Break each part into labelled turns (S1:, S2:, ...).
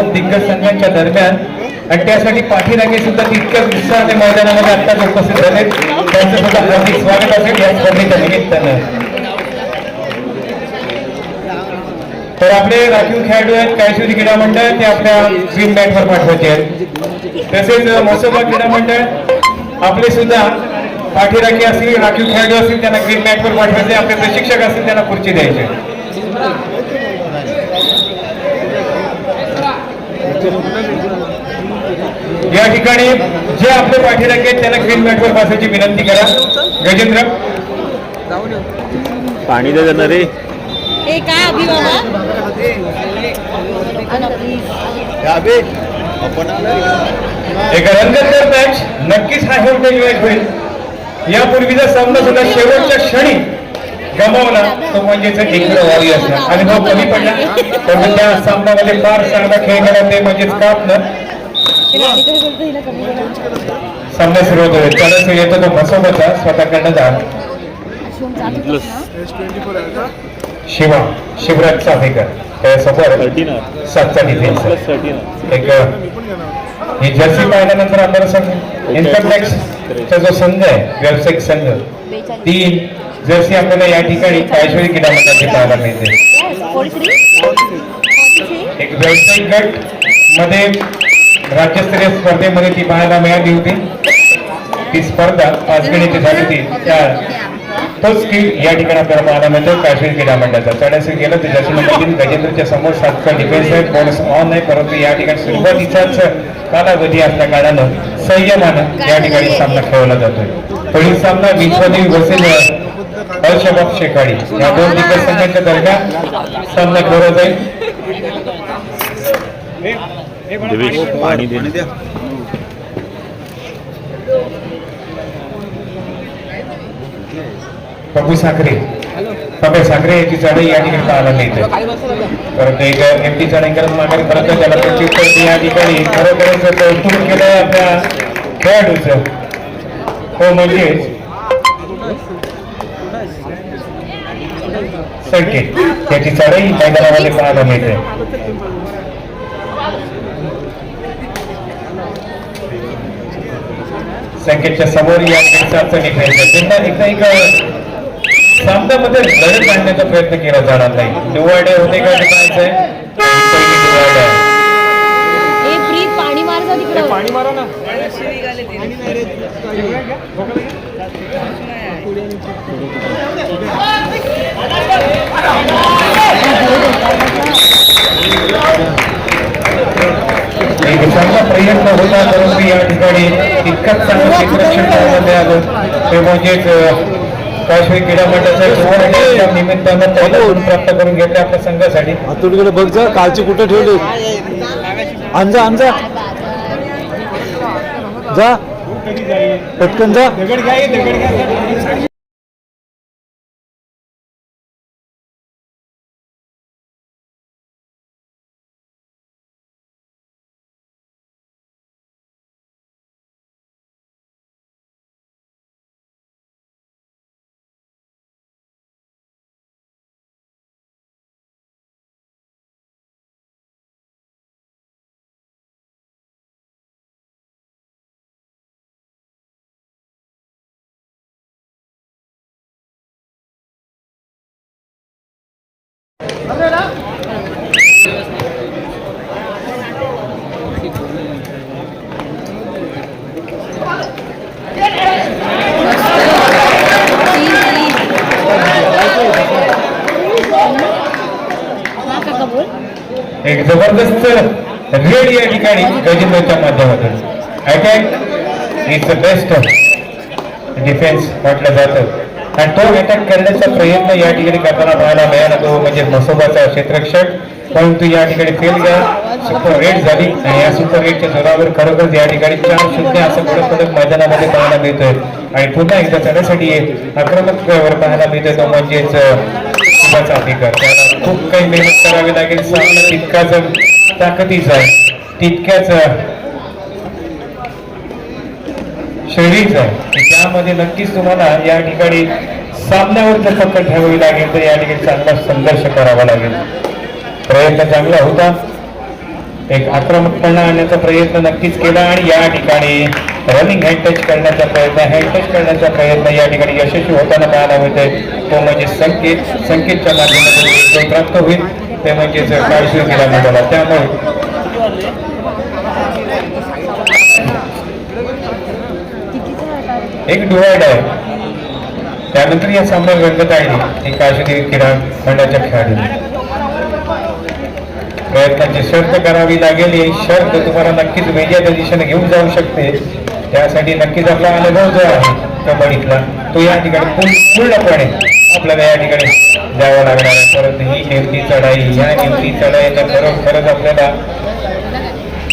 S1: दोन दिग्गज संघांच्या दरम्यान. आणि त्यासाठी पाठीरागे सुद्धा तितक्याच उत्साहाने मैदानामध्ये आत्ताच उपस्थित झाले त्यांचं सुद्धा हार्दिक स्वागत असेल. या स्पर्धेच्या निमित्तानं. तर आपले राखीव खेळाडू आहेत कायशिवरी क्रीडा मंडळ ते आपल्या ग्रीन मॅटवर पाठवायचे आहेत. तसेच मोसोबा क्रीडा मंडळ आपले सुद्धा पाठीराखी असतील राखीव खेळाडू असतील त्यांना ग्रीन मॅटवर पाठवायचे. आपले प्रशिक्षक असतील त्यांना खुर्ची द्यायचे. या ठिकाणी जे आपले पाठीराखे आहेत त्यांना ग्रीन मॅटवर बसायची विनंती करा. गजेंद्र.
S2: पाणी दे त्यांना रे.
S3: ए काय अभि
S1: एक रंगतदार मॅच नक्कीच हा हेल्पेज मॅच होईल. यापूर्वीचा सामना सुद्धा शेवटच्या क्षणी गमावला तो म्हणजेच एक वावी असणार. आणि कमी पडला. पण त्या सामन्यामध्ये फार चांगला खेळ केला ते म्हणजेच कापलं. सामना सुरुवात होईल त्याला येतो तो भसोबचा स्वतःकडनं जा शिवा शिवराज चाफेकर. त्यासमोर सातचा डिफेन्स एक ही जर्सी पाहिल्यानंतर आपल्याला संघ इन्कम टॅक्सचा जो संघ आहे व्यावसायिक संघ तीन जर्सी आपल्याला या ठिकाणी कायश्वरी क्रीडा मंडळाची पाहायला मिळते. एक व्यावसायिक गटमध्ये राज्यस्तरीय स्पर्धेमध्ये ती पाहायला मिळाली होती. ती स्पर्धा पाच गणिती झाली होती. त्या तोच की या ठिकाणी आपल्याला पाहायला मिळतो काश्मीर क्रीडा मंडळाचा चढायचं गेलं तर जर्सी नंबर तीन गजेंद्रच्या समोर सातचा डिफेन्स आहे बोनस ऑन आहे परंतु या ठिकाणी सुरुवातीचाच कालावधी असल्या कारणानं संयमानं या ठिकाणी सामना खेळवला जातोय. पुढील सामना विश्वदेवी वसेल अशबाब शेकाडी. या दोन दिग्गज संघांच्या दरम्यान सामना जाईल.
S2: पाणी
S1: साखरे. पप्पू साखरे याची चढाई या ठिकाणी पाहायला मिळते. परंतु एक एमटी चढाई करत मागे परत त्याला प्रत्युत्तर या ठिकाणी खरोखरच कौतुक केलंय आपल्या खेळाडूचं. तो म्हणजेच संकेत त्याची चढाई मैदानामध्ये पाहायला मिळते संकेतच्या समोर या खेळाचं निघायचं त्यांना एकदा एक सामन्यामध्ये लढत आणण्याचा प्रयत्न केला जाणार नाही. डिवायडे होते का
S3: प्रीत पाणी मार पाणी चांगला
S1: प्रयत्न होता परंतु या ठिकाणी इतकंच चांगलं क्षेत्ररक्षण करण्यात आलं. ते म्हणजेच काश्मी क्रीडा मंडळाच्या निमित्तानं पहिलं हो. प्राप्त करून घेतले आपल्या संघासाठी
S2: हातोडीकडे बघ जा कालची कुठे ठेवली? अंजा अंजा जा. पटकन जा.
S1: एक जबरदस्त रेड या ठिकाणी गजेंद्रच्या माध्यमातून. Attack is the best defence म्हटलं जातं. आणि तो अटॅक करण्याचा प्रयत्न या ठिकाणी करताना पाहायला मिळाला तो म्हणजे मसोबाचा क्षेत्रक्षक परंतु या ठिकाणी फेल गेला सुपर रेड झाली. आणि या सुपर रेडच्या जोरावर खरोखरच या ठिकाणी चार शून्य असं कडक कडक मैदानामध्ये पाहायला मिळतोय. आणि पुन्हा एकदा चढण्यासाठी आक्रमक वर पाहायला मिळतोय. तो म्हणजेच अं, अधिकार त्याला खूप काही मेहनत करावी लागेल. सामना तितकाच ताकदीचा आहे तितक्याच शरीरच आहे. त्यामध्ये नक्कीच तुम्हाला या ठिकाणी सामन्यावर जर पकड ठेवावी लागेल तर या ठिकाणी चांगला संघर्ष करावा लागेल. प्रयत्न चांगला होता. एक आक्रमकपणा आणण्याचा प्रयत्न नक्कीच केला आणि या ठिकाणी रनिंग हँड टच करण्याचा प्रयत्न हँड टच करण्याचा प्रयत्न या ठिकाणी यशस्वी होताना पाहायला मिळतोय. तो म्हणजे संकेत संकेतच्या माध्यमातून प्राप्त होईल. ते म्हणजेच काळशी केला मिळाला त्यामुळे एक डिवाइड आहे. त्यानंतर या सामन्यात रंगत आहे. ही काळजी क्रीडा खंडाच्या खेळाडू. प्रयत्नाची शर्त करावी लागेल. ही शर्त तुम्हाला नक्कीच वेगळ्या दिशेने घेऊन जाऊ शकते. त्यासाठी नक्कीच आपला अनुभव जो आहे कबड्डीतला तो या ठिकाणी पूर्णपणे आपल्याला या ठिकाणी द्यावा लागणार आहे. परंतु ही नेमकी चढाई ह्या नेमकी चढाईला खरंच आपल्याला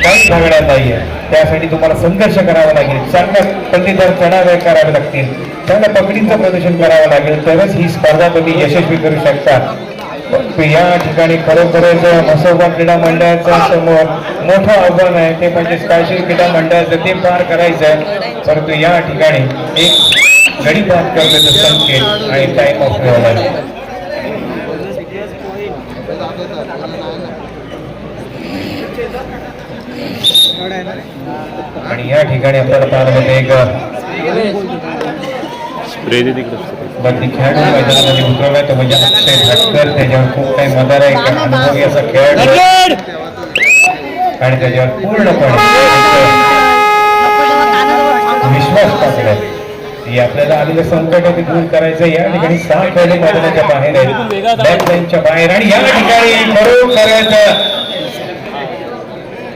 S1: काहीच भागणार नाहीये. त्यासाठी तुम्हाला संघर्ष करावा लागेल. चांगल्या पद्धतीने चढावे करावे लागतील. चांगल्या पकडीचं प्रदर्शन करावं लागेल. तरच ही स्पर्धा तुम्ही यशस्वी करू शकता. या ठिकाणी खरोखरच मसोबा क्रीडा मंडळाच्या समोर मोठं आव्हान आहे. ते म्हणजे स्कायशील क्रीडा मंडळाचं ते पार करायचं आहे परंतु या ठिकाणी एक गडी पार करण्याचं संकेत आणि टाईम ऑफ आहे आणि या ठिकाणी आपल्याला पाहायला मिळते एक
S2: स्प्रे
S1: बंदी खेळाडू मैदानामध्ये उतरवलाय तो म्हणजे अक्षय भटकर त्याच्यावर खूप काही मदार आहे एक अनुभवी असा खेळाडू आणि त्याच्यावर पूर्णपणे विश्वास टाकलाय की आपल्याला आलेलं संकट आहे ते दूर करायचं या ठिकाणी सहा खेळाडू मैदानाच्या बाहेर आहेत. बॅक लाईनच्या बाहेर. आणि या ठिकाणी खरोखरच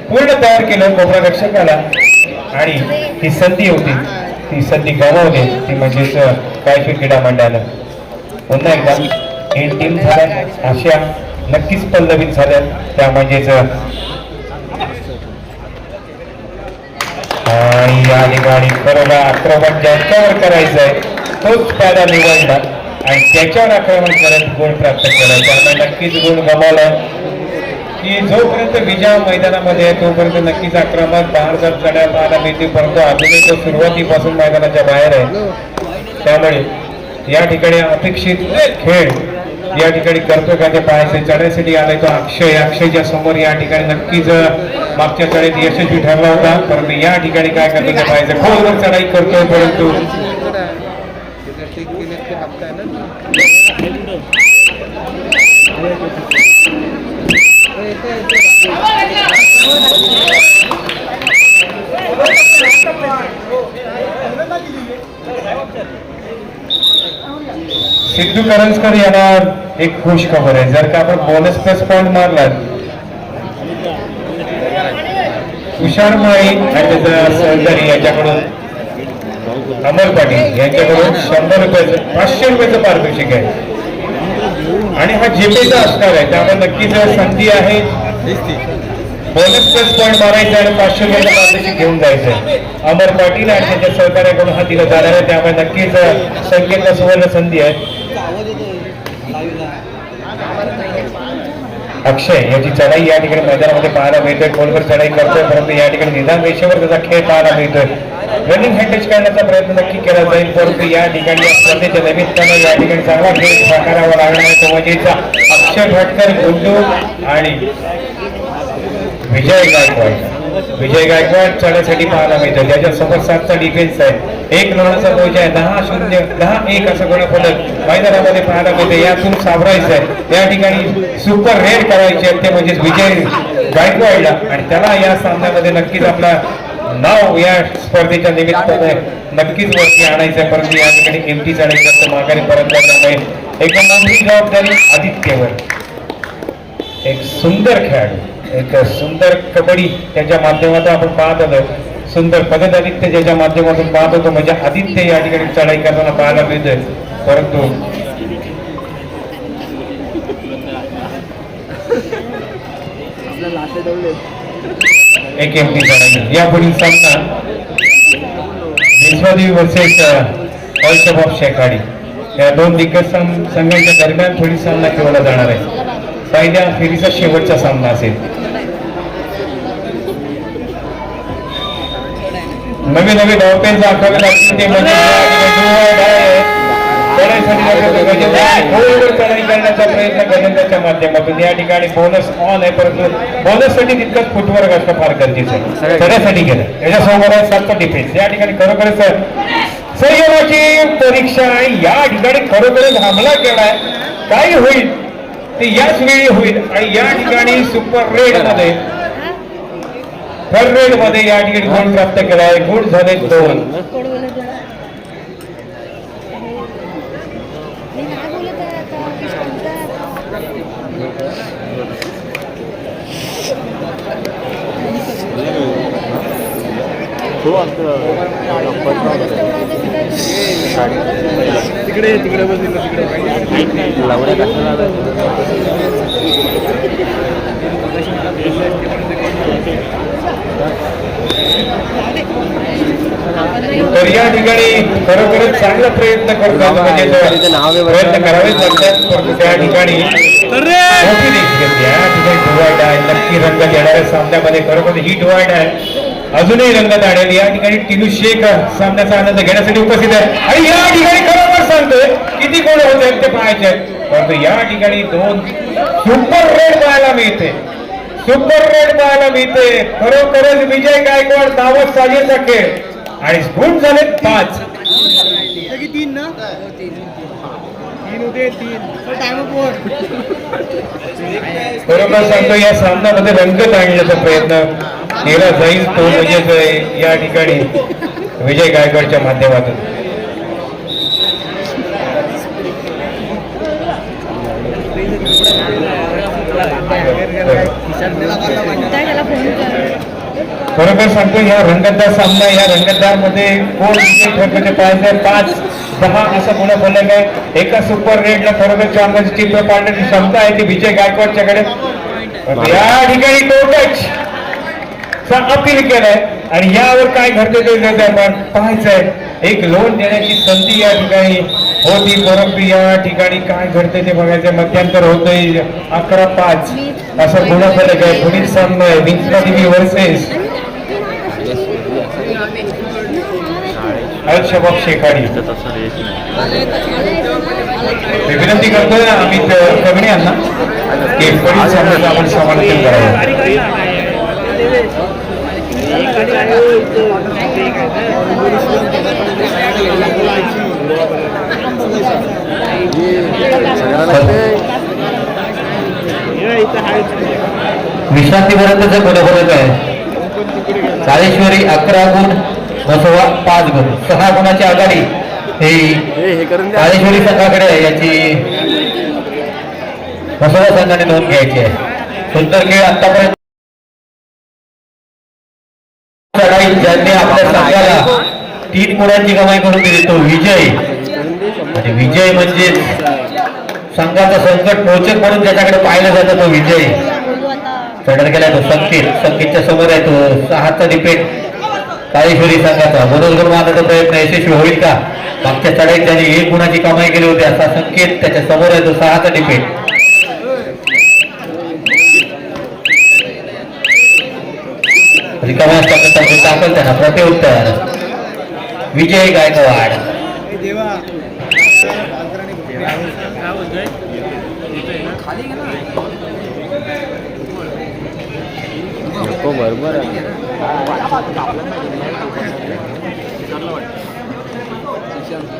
S1: पूर्ण तयार केलं कोपरा रक्षकाला. आणि ही संधी होती. ती संधी गमावली. ती म्हणजेच कायफी क्रीडा मंडळानं. पुन्हा एकदा हे टीम झाल्या अशा नक्कीच पल्लवित झाल्या त्या म्हणजेच आणि या ठिकाणी खरोखर आक्रमण ज्यांच्यावर करायचं आहे तोच त्याला निवडला. आणि त्याच्यावर आक्रमण करत गुण प्राप्त केला त्यामुळे नक्कीच गुण गमावला. की जोपर्यंत विजय मैदानामध्ये आहे तोपर्यंत नक्कीच आक्रमक बाहेर जर चढ्या पाहायला मिळते परंतु अजूनही तो सुरुवातीपासून मैदानाच्या बाहेर आहे. त्यामुळे या ठिकाणी अपेक्षित खेळ या ठिकाणी करतो का ते पाहायचे. चढायसाठी आलाय तो अक्षय. अक्षयच्या समोर या ठिकाणी नक्कीच मागच्या चढाईत यशस्वी ठरला होता. परंतु या ठिकाणी काय करतो ते पाहायचं. खोलवर चढाई करतोय परंतु. सिद्धू करंजकर यांना एक खुश खबर आहे. जर का आपण बोनस प्लस पॉईंट मारला तुषार माळी आणि सहकारी याच्याकडून. अमर पाटील यांच्याकडून शंभर रुपयाचं पाचशे रुपयाचं पारितोषिक आहे. आणि हा जेपेचा असणार आहे. त्यामुळे नक्कीच संधी आहे बोनस प्लस पॉईंट मारायचा आणि पाचशे रुपयाचं घेऊन जायचं. अमर पाटील आणि त्यांच्या सहकार्याकडून हा दिला जाणार आहे. त्यामुळे नक्कीच संकेतला सुवर्ण संधी आहे. अक्षय याची चढाई या ठिकाणी मैदानामध्ये पाहायला मिळते खोलवर चढाई करतोय. परंतु या ठिकाणी निदान रेषेवर त्याचा खेळ पाहायला मिळतोय. रनिंग हँडेज करण्याचा प्रयत्न नक्की केला जाईल. परंतु या ठिकाणी या स्पर्धेच्या निमित्तानं या ठिकाणी चांगला खेळ साकारावा लागणार आहे. तो म्हणजेचा अक्षय भटकर गुंडू आणि विजय गायकवाड. विजय गायकवाड चढण्यासाठी पाहायला मिळतो त्याच्यासोबत सातचा डिफेन्स आहे. एक लोणाचा पोच आहे. दहा शून्य दहा एक असं गुणफलक मैदानामध्ये पाहायला मिळते यातून सावरायचं आहे. या ठिकाणी सुपर रेड करायचे आहे. ते म्हणजे विजय गायकवाडला. आणि त्याला या सामन्यामध्ये नक्कीच आपला नाव या स्पर्धेच्या निमित्ताने नक्कीच वरती आणायचं परंतु या ठिकाणी एमटी चढायचं माघारी परत त्यामुळे एक जबाबदारी आदित्यवर. एक सुंदर खेळाडू एक सुंदर कबड्डी त्याच्या माध्यमातून आपण पाहत आलो सुंदर पददादित्य ज्याच्या माध्यमातून पाहत होतो. म्हणजे आदित्य या ठिकाणी चढाई करताना पाहायला मिळतोय. परंतु एक एमटी चढाई यापुढील सामना Vishwadevi versus all of Shekhadi या दोन दिग्गज संघांच्या दरम्यान थोडी सामना खेळवला जाणार आहे. पहिल्या फेरीचा शेवटचा सामना असेल. नवे नवे धावप्यांचा आखावे लागतील ते म्हणजे करण्याचा प्रयत्न गजेंद्रच्या माध्यमातून या ठिकाणी बोनस ऑन आहे परंतु बोनससाठी तितकंच फुटवर्क असणं फार गरजेचं आहे चढाईसाठी गेलं त्याच्यासमोर आहे सातचा डिफेन्स या ठिकाणी खरोखरच संयमाची परीक्षा या ठिकाणी खरोखरच हमला केलाय काय होईल ते याच वेळी होईल आणि या ठिकाणी सुपर रेडमध्ये थर्ड रेडमध्ये या ठिकाणी गुण प्राप्त केलाय? गुण झाले दोन
S3: कोण बोलत आहे? मी काय बोलत आहे आता मी सांगते आता. माझंच तेवढं आहे ते तिकडे-
S2: तिकडे तिकडे बस तिकडे
S1: तर या ठिकाणी खरोखरच चांगला प्रयत्न करतात म्हणजे प्रयत्न करावेच लागतात. त्या ठिकाणी आहे नक्की रंग येणाऱ्या सामन्यामध्ये खरोखर ही डिवाइड आहे. अजूनही रंगत आणेल या ठिकाणी टिनू शेख सामन्याचा आनंद घेण्यासाठी उपस्थित आहे. आणि या ठिकाणी खरोखर सांगतोय किती कोण होत आहेत ते पाहायचे आहेत. परंतु या ठिकाणी दोन सुपर रेड पाहायला मिळते. सुपर रेड पाहायला मिळते. खरोखरच विजय गायकवाड दावत साजेचा खेळ. आणि गुण झाले पाच.
S2: तीन ना? तीन होते तीन. टाइम
S1: बरोबर सांगतो या सामन्यामध्ये रंगत आणण्याचा प्रयत्न. केला जाईल तो म्हणजे या ठिकाणी विजय गायकवाडच्या माध्यमातून
S3: काय त्याला फोन कर
S1: खरोखर सांगतो या रंगतदार सामना या रंगतदारमध्ये कोण ते पाहायचं पाच दहा असं कोणा बोललं आहे. एका सुपर रेडला खरोखर चांगलं चित्र पाडण्याची क्षमता आहे ती विजय गायकवाडच्याकडे या ठिकाणी टोटच अपील केलंय. आणि यावर काय घडते ते आपण पाहायचंय एक लोन देण्याची संधी या ठिकाणी होती. परंतु या ठिकाणी काय घडते ते बघायचं. मध्यंतर होतंय. अकरा पाच असं गुणफलक आहे. पुढील सामना आहे. देवी वर्सेस अलशबाब शेखाडी. मी विनंती करतोय अमित कगणे यांना. की पुढील सामन्याचं आपण समर्थन करावं.
S4: विश्रांतीपर्यंतचा बरोबरच आहे. चाळेश्वरी अकरा गुण मसोवा पाच गुण. सहा गुणाची आघाडी. ही
S2: हे करून द्या.
S4: चाळेश्वरी संघाकडे आहे याची मसोवा संघाने नोंद घ्यायची आहे. सुंदर खेळ आतापर्यंत ज्यांनी आपल्या संघाला तीन गुणांची कमाई करून दिली तो विजय. आणि विजय म्हणजे संघाचं संकट मोचक म्हणून ज्याच्याकडे पाहिलं जातं तो विजय. चढर गेला तो संकेत. संकेतच्या समोर आहे तो. सहाचा डिपेंड काळेश्वरी संघाचा मनोज गुण मारण्याचा प्रयत्न यशस्वी होईल का? मागच्या चढाईत त्यांनी एक गुणाची कमाई केली होती असा संकेत त्याच्यासमोर आहे तो सहाचा डिपेंड रिकाम्या असतात दाखल त्यांना प्रत्युत्तर विजय गायकवाड.
S2: नको बरोबर आहे.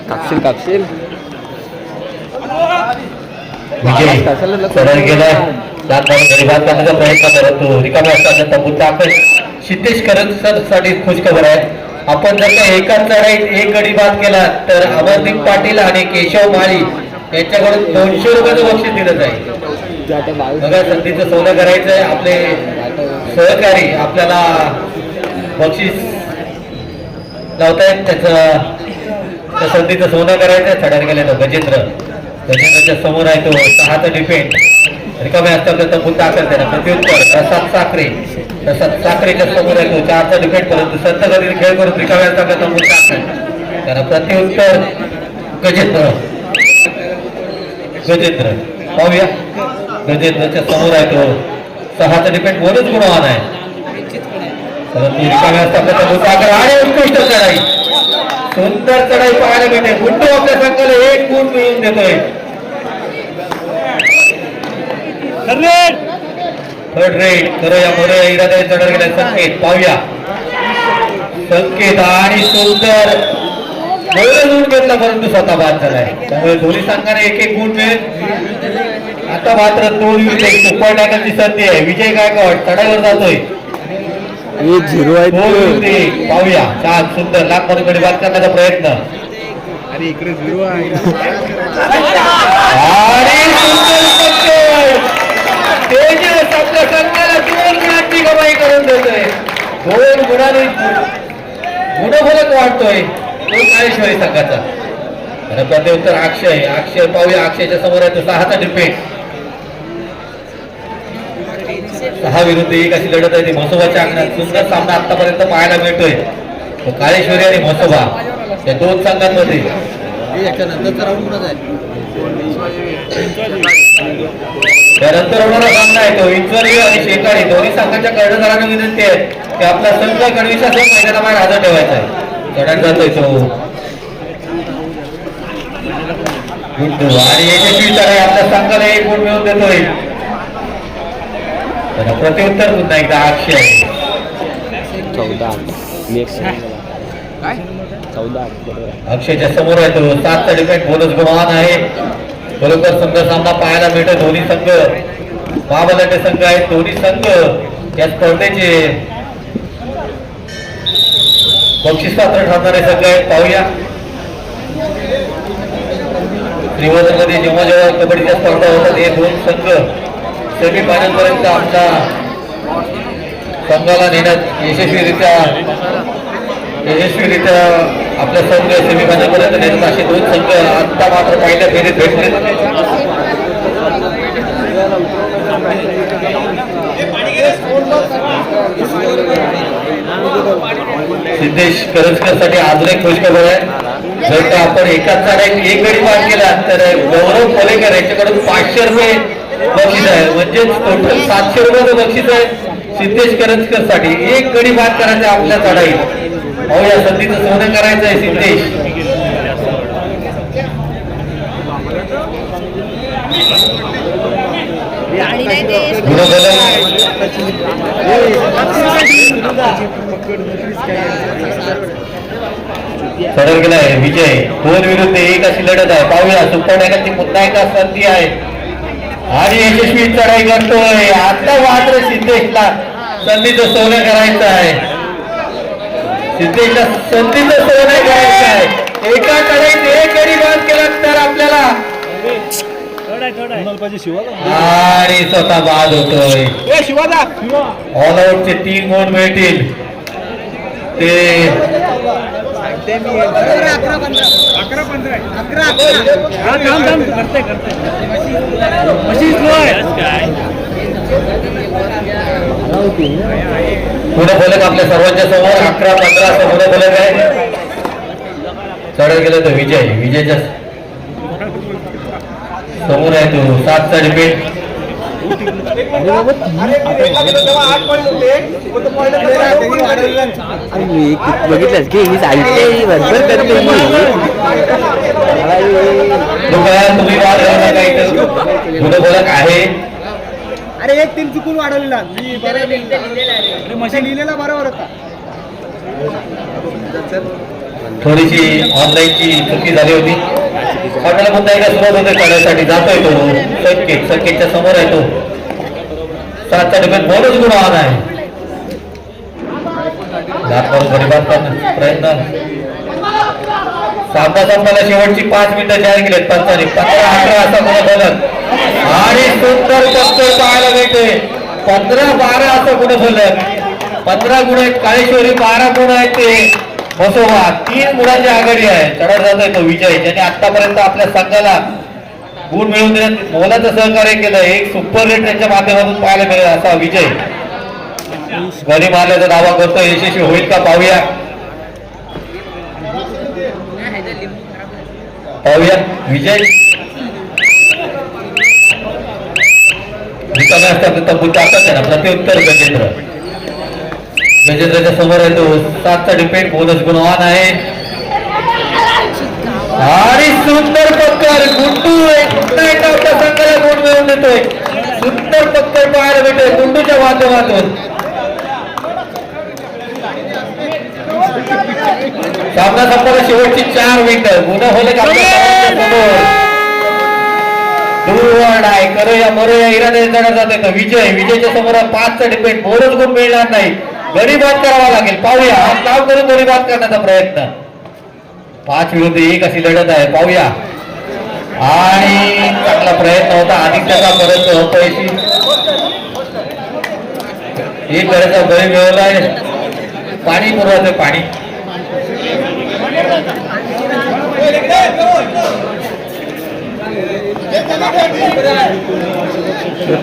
S2: कापशील कापशील.
S4: विजय सरळ गेलाय करण्याचा प्रयत्न करत रिकाम्या असताना सिद्धेश करत साठी खुशखबर आहे. आपण जर का एकाच चढाईत एक गडी बाद केला तर अमरदीप पाटील आणि केशव माळी यांच्याकडून दोनशे रुपयाचं बक्षीस दिलं जाईल. बघा संधीचं सोनं करायचं आहे आपले सहकारी आपल्याला बक्षीस लावतायत त्याचं त्या संधीचं सोनं करायचं थड्यात गेले तो गजेंद्र. गजेंद्रच्या समोर आहे तो सहाचा डिफेंड रिकाम्या असतात तर तंबूत त्याला. प्रत्युत्तर प्रसाद साखरे. प्रसाद साखरेच्या समोर आहे तो चारचा डिफेंड परंतु संत गतीने खेळ करून रिकाम्या असतात तर तंबूत त्याला प्रत्युत्तर गजेंद्र. गजेंद्र. पाहूया. गजेंद्रच्या समोर आहे तो सहाचा डिपेंड वरच गुणवान आहे परंतु रिकाम्या असतात तर तंबूत दाखल आणि उत्कृष्ट चढाई. सुंदर चढाई पाहायला मिळते. गुड्डू आपल्या संघाला एक गुण मिळवून देतोय. Third raid. खरं या मोरे इराद्याने चढर गेला संकेत. पाहूया. संकेत आणि सुंदर. पहिला गुण घेतला परंतु स्वतः बाद झालाय. त्यामुळे दोन्ही संघाने एक एक गुण मिळेल. आता मात्र दोन विजय सुपर टाकायची संधी आहे. विजय गायकवाड चढाईवर जातोय.
S2: एक झिरो आहे
S4: पाहूया. छान सुंदर. करण्याचा प्रयत्न.
S2: अरे इकडे झिरो आहे.
S4: आणि सुंदर संकेत. तेजस आपल्या संघाला दोन गुणांची कमाई करून देतोय. दोन गुणांनी गुणफलक वाढतोय. तो काळेश्वरी संघाचा आणि प्रत्युत्तर अक्षय अक्षय पाहूया. अक्षयच्या समोर आहे तो सहाचा डिपेंड सहा विरुद्ध एक अशी लढत आहे. ती म्हसोबाच्या अंगणात सुंदर सामना आतापर्यंत पाहायला मिळतोय. काळेश्वरी आणि म्हसोबा या दोन संघांमध्ये. त्यानंतर होणारा सामना आहे तो. इंचवरी आणि शेकाळी दोन्ही संघाच्या कर्णधारांना विनंती आहे की आपला संघ गणवेशासह मैदानाबाहेर हजर ठेवायचा आहे. चढात जातोय तो. आणि यशस्वी आपल्या संघाला एक गुण मिळवून देतोय. प्रत्युत्तर पुन्हा एकदा अक्षय
S2: चौदा. मी चौदा.
S4: अक्षयच्या समोर आहे तो. सातचा डिपेंड बोनस गमान आहे. बरोबर संघ सामना पाहायला मिळतो दोन्ही संघ. महाबलाटे संघ आहेत दोन्ही संघ या स्पर्धेचे. बक्षीस पात्र ठरणारे संघ आहेत. पाहूया. श्रीवर्धनमध्ये जेव्हा जेव्हा कबड्डीच्या स्पर्धा होतात हे दोन संघ सेमी फायनल पर्यंत संघाला नेण्यात यशस्वीरित्या यशस्वीरित्या आपल्या संघ सेमीफायनल पर्यंत असे दोन संघ आता मात्र पहिल्या फेरीत भेटले सिद्धेश करंजकरसाठी एक खुशखबर आहे. जर का आपण एकाच चढाईत एक गडी पाठ केला तर गौरव कोलेकर यांच्याकडून पाचशे रुपये बक्षीस आहे. म्हणजेच टोटल सातशे रुपयाचं बक्षीस आहे सिद्धेश करंजकरसाठी एक गडी बाद करायचं आहे आपल्या चढाईत अहो या संधीचं सोनं करायचं आहे सिद्धेश. सरळ गेलाय विजय. दोन विरुद्ध एक अशी लढत आहे. पाहूया सुपर टायगरची पुन्हा एकदा संधी आहे. आणि यशस्वी चढाई करतोय. आता मात्र सिद्धेशला संधीचं सोनं करायचं आहे. सिद्धेशला संधीचं सोनं करायचं आहे. एका चढाईत एक गडी बाद केला तर आपल्याला आणि स्वतः बाद होतोय. ऑल आउटचे तीन गुण मिळतील. ते पुढे बोलत आपल्या सर्वांच्या समोर अकरा पंधरा असं पुढे बोलत आहे. चढत गेलं तर विजय विजयच्या समोर आहे तो. सातचा डिपेंड
S2: आणि मी की ही भरभर करते ही.
S4: बोलत आहे
S5: अरे एक तीन चुकून वाढवलेला मी. मशीन लिहिलेला बरोबर होता
S4: थोडीशी ऑनलाईनची चुकी झाली होती. आपल्याला पुन्हा एकदा सुरुवात होते चढायसाठी जातोय तो. सर्किट सर्किटच्या समोर आहे तो. सातचा बरोच गुण गुणवान आहे प्रयत्न. सामना संपला शेवटची पाच मिनिटं जाहीर केलेत. पंचाने पंधरा अकरा असा गुण फलक आणि सुंदर पत्तर पाहायला मिळते. पंधरा बारा असं गुण फलक पंधरा गुण आहेत काळेश्वरी बारा गुण आहेत ते. बसोबा तीन गुणांची आघाडी आहे. चढत जातोय तो विजय. ज्याने आतापर्यंत आपल्या संघाला गुण मिळवून देण्यात मोलाचं सहकार्य केलं एक सुपर रेट त्यांच्या माध्यमातून पाहायला मिळेल असा विजय. गरी मारल्याचा दावा करतो यशस्वी होईल का पाहूया. पाहूया. विजय. निकाल असतात तंबू टाकत आहे ना. प्रत्युत्तर गजेंद्र. म्हणजे गजेंद्रच्या समोर येतो सातचा डिपेंड बोनस गुण ऑन आहे. आणि सुंदर पक्कर गुंडू आहे एकदा आपल्या संघाला गुण मिळवून देतोय. सुंदर पक्कर पाहायला भेटतोय गुंडूच्या माध्यमातून. सामना संपला शेवटची चार मिनिटं गुन्हा होले का आपल्या आहे करो या मरो या इराद्याने जाणार जाते. विजय विजयच्या समोर पाचचा डिपेंड बोरच गुण मिळणार नाही. गरीबात करावा लागेल. पाहूया. हा नाव करून गरीबात करण्याचा प्रयत्न. पाच विरुद्ध एक अशी लढत आहे. पाहूया. आणि चांगला प्रयत्न होता. आदित्यचा परत अपयशी एक गरजा बळी मिळवलाय पाणी पुरवते पाणी.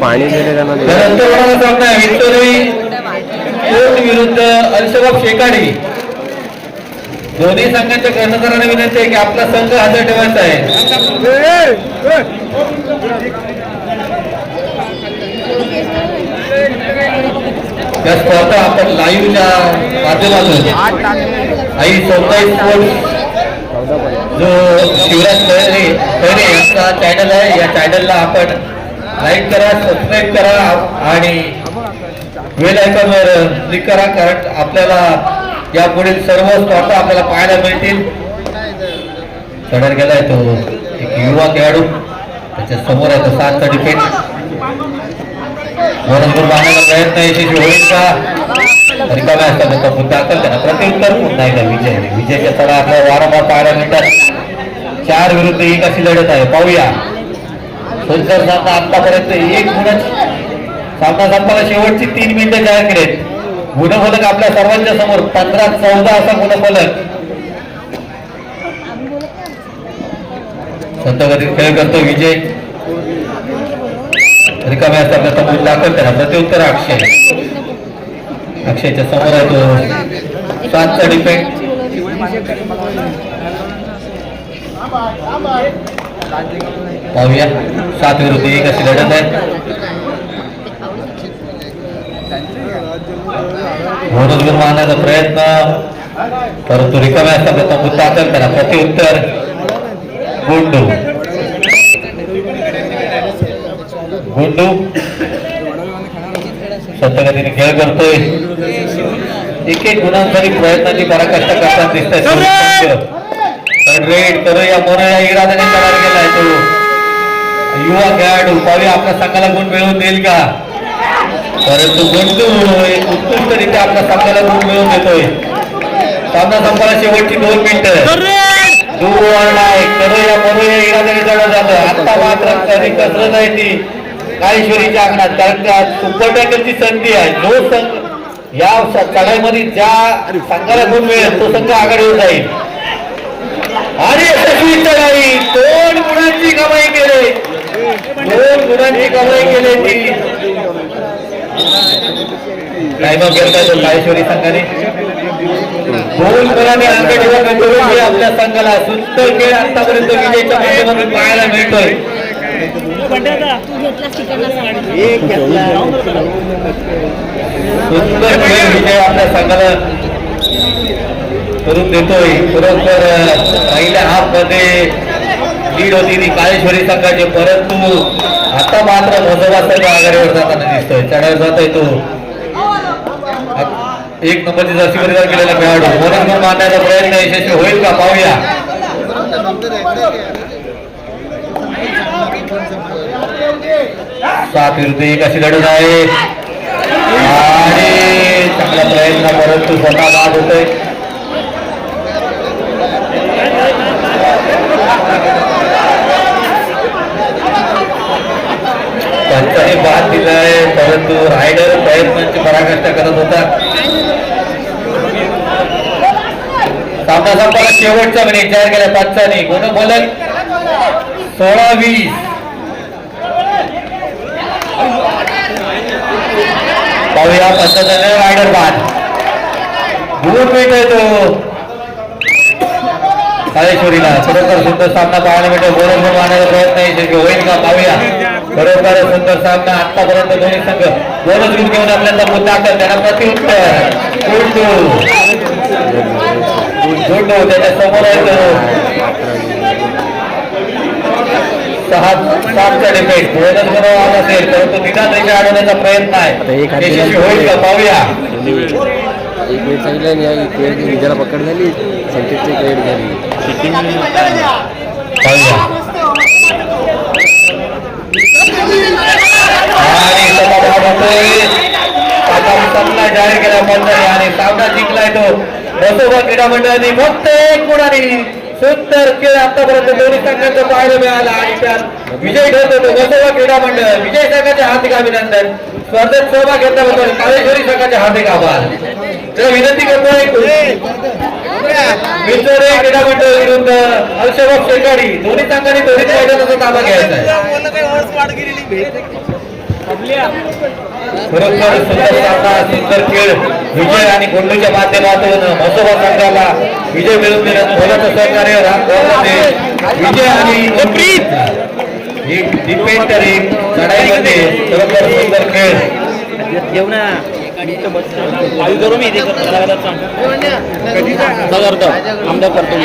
S2: पाणी दिले
S4: विक्टोरी कोर्ट विरुद्ध अल्शबाब शेकाडी. दोन्ही संघांच्या कर्णधारांना विनंती आहे की आपला संघ हजर ठेवायचा आहे. त्या स्पर्धा आपण लाईव्हच्या माध्यमातून आई सोमताई स्पोर्ट्स जो शिवराज खैरे खैरे यांचा चॅनल आहे या चॅनलला आपण लाईक करा सबस्क्राईब करा आणि वेल आयकॉनवर क्लिक करा कारण आपल्याला या पुढील सर्व स्पर्धा आपल्याला पाहायला मिळतील. चढत गेलाय तो एक युवा खेळाडू. त्याच्यासमोर आहे तो सातचा डिफेंड वरंदूर बांधायला प्रयत्न यशस्वी होईल का? रिकाम्या असतात त्याचा मुद्दा असेल त्यांना प्रत्युत्तर पुन्हा एकदा विजय विजयच्या चढा आपल्याला वारंवार पाहायला मिळतात. चार विरुद्ध एक अशी लढत आहे. पाहूया. सुंदर सामना आतापर्यंत एक गुणच सामना संपाला शेवटची तीन मिनिटं जाहीर केलेत. गुणफलक आपल्या सर्वांच्या समोर पंधरा चौदा असा गुणफलक. संतगतीत खेळ करतो विजय. रिकाम्या असतात त्याचा मुद्दा दाखल करा. प्रत्युत्तर अक्षय. अक्षयच्या समोर आहे तो. सातचा डिफेंड पाहूया. सात विरुद्ध एक अशी लढत आहे. गुण मारण्याचा प्रयत्न परंतु रिकाम्या त्याचा मुद्दा दाखल करा प्रत्युत्तर गुंडू गुंडू सत्यगतीने खेळ करतोय एक एक गुणांसाठी प्रयत्नाची पराकाष्ठा करताना दिसत रेड करो या मोर या इराद्याने करार केलाय तो युवा खेळाडू पाहूया आपल्या संघाला गुण मिळवून देईल का परंतु गुंडू एक उत्कृष्टरित्या आपल्या संघाला गुण मिळवून देतोय. सामना संपाला शेवटची दोन मिनिटं. दूर नाही करो या मोर या इराद्याने जवळ जातं आता मात्र कधी कसरत आहे ती. काळेश्वरीच्या अंगणात कारण त्या सुपर टॅकलची संधी आहे. जो संघ या चढाईमध्ये ज्या संघाला गुण मिळेल तो संघ आघाडीवर जाईल. आणि यशस्वी चढाई. दोन गुणांची कमाई केली. दोन गुणांची कमाई केली ती. टाइम तो काळेश्वरी संघाने. अंक करून हे आपल्या संघाला खेळ आतापर्यंत विजयच्या माध्यमातून पाहायला मिळतोय. सुंदर खेळ विजय आपल्या संघाला करून देतोय. खरोखर पहिल्या हाफमध्ये लीड होती ती काळेश्वरी संघाची परंतु आता मात्र मोजोबा संघ आघाडीवर जाताना दिसतोय. चढाई जातोय तो. एक नंबरची जर्सी परिवार केलेला खेळाडू. बोनस गुण मारण्याचा प्रयत्न यशस्वी होईल का? पाहूया. सात विरुद्ध एक अशी लढत आहे. आणि चांगला प्रयत्न परंतु स्वतः बाद होतोय. पंचाने बाद दिलाय परंतु रायडर प्रयत्नांची पराकाष्ठा करत होता. सामना संपाला शेवटचा मिनिट जाहीर केला पंचाने कोण बोलत सोळा वीस. पाहूया पंचाचा रायडर बाद. गुण मिळतोय तो. काळेश्वरीला खरोखर सुंदर सामना पाहायला मिळतो. गुण मारण्याचा प्रयत्न होईल का? पाहूया. खरोखर सुंदर सामना आतापर्यंत दोन्ही संघ बोनस गुण घेऊन आपल्याला मुद्दा कर. त्यांना प्रत्युत्तर गुंडू गुंडू त्याच्यासमोर सहा सातचा असेल. परंतु निदान रेषा अडवण्याचा प्रयत्न आहे. होईल का? पाहूया.
S2: एक वेळ सांगितलं आणि या एक वेळ विजयाला पकड झाली संकेतची एक वेळ झाली
S4: पाहूया जाहीर केला पंचाने आणि सामना जिंकलाय तो. बसोबा क्रीडा मंडळाने फक्त एक गुणाने. सुंदर खेळ आतापर्यंत दोन्ही संघांचा पाहायला मिळाला. आणि त्यात विजय ठरतो तो क्रीडा मंडळ. विजय संघाचे हार्दिक अभिनंदन. स्पर्धेत सहभाग घेतल्याबद्दल काळेश्वरी संघाचे हार्दिक आभार. तर विनंती करतो विचोरे क्रीडा मंडळ विरुद्ध हर्षभाग शेकाडी दोन्ही संघांनी दोन्ही मैदानाचा ताबा घ्यायचा आहे. खरोखर सुंदर सामना सुंदर खेळ. विजय आणि कोंडूच्या माध्यमातून मसोबा संघाला विजय मिळवून देण्यात मोलाचं सहकार्य राम विजय आणि डिपेंडर एक चढाईमध्ये खरोखर सुंदर खेळ.
S2: घेऊ ना. करू मी करतो आमदार करतो.